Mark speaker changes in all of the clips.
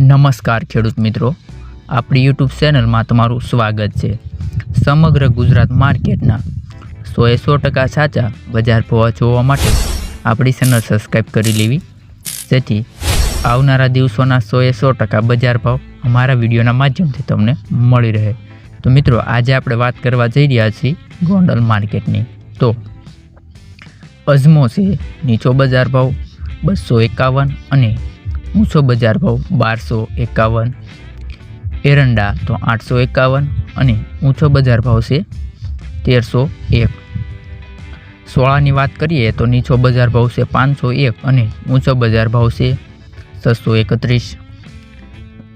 Speaker 1: નમસ્કાર ખેડૂત મિત્રો. આપણી યુટ્યુબ ચેનલમાં તમારું સ્વાગત છે. સમગ્ર ગુજરાત માર્કેટના સોએ સો ટકા સાચા બજાર ભાવ જોવા માટે આપણી ચેનલ સબસ્ક્રાઈબ કરી લેવી. જેથી આવનારા દિવસોના સોએ સો ટકા બજાર ભાવ અમારા વિડીયોના માધ્યમથી તમને મળી રહે. તો મિત્રો, આજે આપણે વાત કરવા જઈ રહ્યા છીએ ગોંડલ માર્કેટની. તો અજમો છે, નીચો બજાર ભાવ બસો એકાવન અને ઊંચો બજાર ભાવ બારસો એકાવન, એરંડા તો આઠસો એકાવન અને ઊંચો બજાર ભાવ છે તેરસો એક. સોળાની વાત કરીએ તો નીચો બજાર ભાવ છે પાંચસો એક અને ઊંચો બજાર ભાવ છે છસો એકત્રીસ.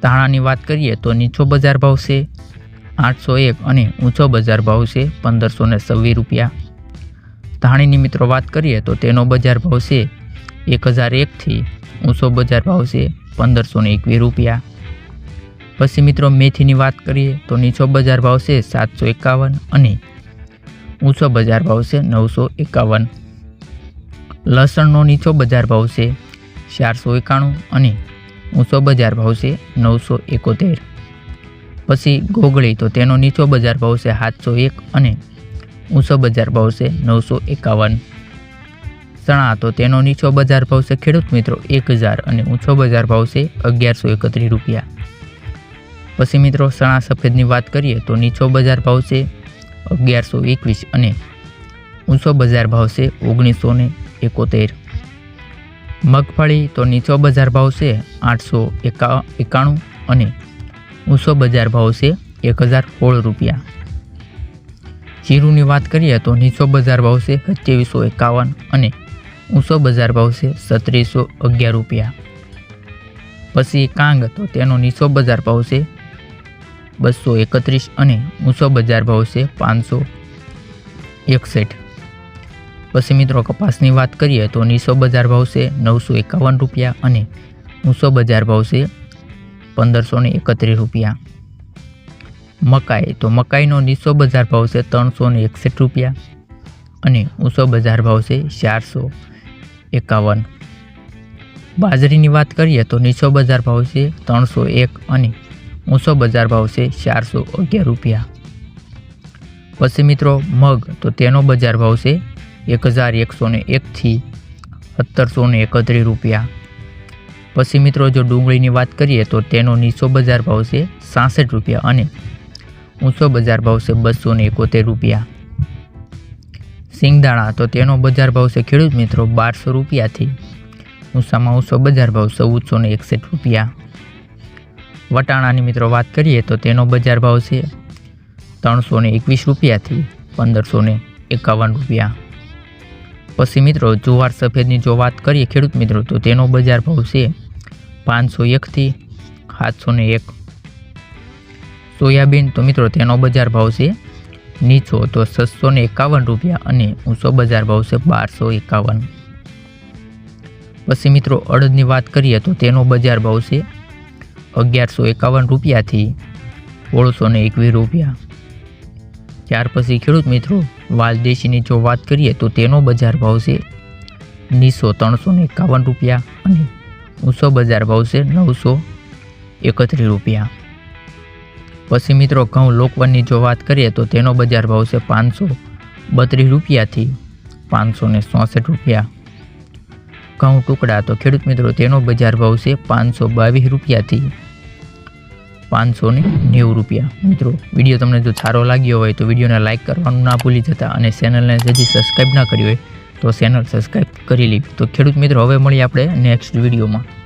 Speaker 1: ધાણાની વાત કરીએ તો નીચો બજાર ભાવ છે આઠસો એક અને ઊંચો બજાર ભાવ છે પંદરસો ને છવ્વીસ રૂપિયા. ધાણીની મિત્રો વાત કરીએ તો તેનો બજાર ભાવ છે એક હજાર એકથી ઊંચો બજાર ભાવ છે પંદરસો ને એકવીસ રૂપિયા. પછી મિત્રો મેથીની વાત કરીએ તો નીચો બજાર ભાવ છે સાતસો એકાવન અને ઊંચો બજાર ભાવ છે નવસો એકાવન. લસણનો નીચો બજાર ભાવ છે ચારસો એકાણું અને ઊંચો બજાર ભાવ છે નવસો એકોતેર. પછી ગોગળી તો તેનો નીચો બજાર ભાવ છે સાતસો એક અને ઊંચો બજાર ભાવ છે નવસો એકાવન. ચણા તો તેનો નીચો બજાર ભાવ છે ખેડૂત મિત્રો એક હજાર અને ઊંચો બજાર ભાવ છે અગિયારસો એકત્રીસ રૂપિયા. પછી મિત્રો ચણા સફેદની વાત કરીએ તો નીચો બજાર ભાવ છે અગિયારસો એકવીસ અને ઊંચો બજાર ભાવ છે ઓગણીસો ને એકોતેર. મગફળી તો નીચો બજાર ભાવ છે આઠસો એકા એકાણું અને ઊંચો બજાર ભાવ છે એક હજાર સોળ રૂપિયા. જીરુની વાત કરીએ તો નીચો બજાર ભાવ છે સત્યાવીસો એકાવન અને ઊંચો બજાર ભાવ છે સત્રીસો અગિયાર રૂપિયા. પછી કાંગ, તો તેનો નીચો બજાર ભાવ છે બસો એકત્રીસ અને ઊંચો બજાર ભાવ છે પાંચસો એકસઠ. પછી મિત્રો કપાસની વાત કરીએ, તો નીચો બજાર ભાવ છે નવસો એકાવન રૂપિયા અને ઊંચો બજાર ભાવ છે પંદરસો ને એકત્રીસ રૂપિયા. મકાઈ, તો મકાઈનો નીચો બજાર ભાવ છે ત્રણસો એકસઠ રૂપિયા અને ઊંચો બજાર ભાવ છે ચારસો એકાવન. બાજરીની વાત કરીએ તો નીચો બજાર ભાવ છે ત્રણસો એક અને ઊંચો બજાર ભાવ છે ચારસો અગિયાર રૂપિયા. પછી મિત્રો મગ તો તેનો બજાર ભાવ છે એક હજાર એકસો ને એકથી સત્તરસો ને એકત્રીસ રૂપિયા. પછી મિત્રો જો ડુંગળીની વાત કરીએ તો તેનો નીચો બજાર ભાવ છે સાસઠ રૂપિયા અને ઊંચો બજાર ભાવ છે બસો ને એકોતેર રૂપિયા. સિંગદાણા, તો તેનો બજાર ભાવ છે ખેડૂત મિત્રો બારસો રૂપિયાથી. ઊંચામાં ઊંસો બજાર ભાવ ચૌદસો ને એકસઠ રૂપિયા. વટાણાની મિત્રો વાત કરીએ તો તેનો બજાર ભાવ છે ત્રણસો ને એકવીસ રૂપિયાથી પંદરસો ને એકાવન રૂપિયા. પછી મિત્રો જુવાર સફેદની જો વાત કરીએ ખેડૂત મિત્રો, તો તેનો બજાર ભાવ છે પાંચસો એકથી સાતસો ને એક. સોયાબીન, તો મિત્રો તેનો બજાર ભાવ છે નીચો તો છસો ને એકાવન રૂપિયા અને ઊંચો બજાર ભાવ છે બારસો એકાવન. પછી મિત્રો અડદની વાત કરીએ તો તેનો બજાર ભાવ છે અગિયારસો એકાવન રૂપિયાથી સોળસો ને એકવીસ રૂપિયા. ત્યાર પછી ખેડૂત મિત્રો વાલદેશીની જો વાત કરીએ તો તેનો બજાર ભાવ છે નીસો ત્રણસો ને એકાવન રૂપિયા અને ઊંચો બજાર ભાવ છે નવસો એકત્રીસ રૂપિયા. પછી મિત્રો ઘઉં લોકવનની જો વાત કરીએ તો તેનો બજાર ભાવ છે પાંચસો બત્રીસ રૂપિયાથી પાંચસો ને ચોસઠ રૂપિયા. ઘઉં ટુકડા તો ખેડૂત મિત્રો તેનો બજાર ભાવ છે પાંચસો બાવીસ રૂપિયાથી પાંચસો ને નેવું રૂપિયા. મિત્રો, વીડિયો તમને જો સારો લાગ્યો હોય તો વિડીયોને લાઇક કરવાનું ના ભૂલી જતા અને ચેનલને હજી સબસ્ક્રાઈબ ના કરી હોય તો ચેનલ સબસ્ક્રાઈબ કરી લેવી તો ખેડૂત મિત્રો, હવે મળીએ આપણે નેક્સ્ટ વિડીયોમાં.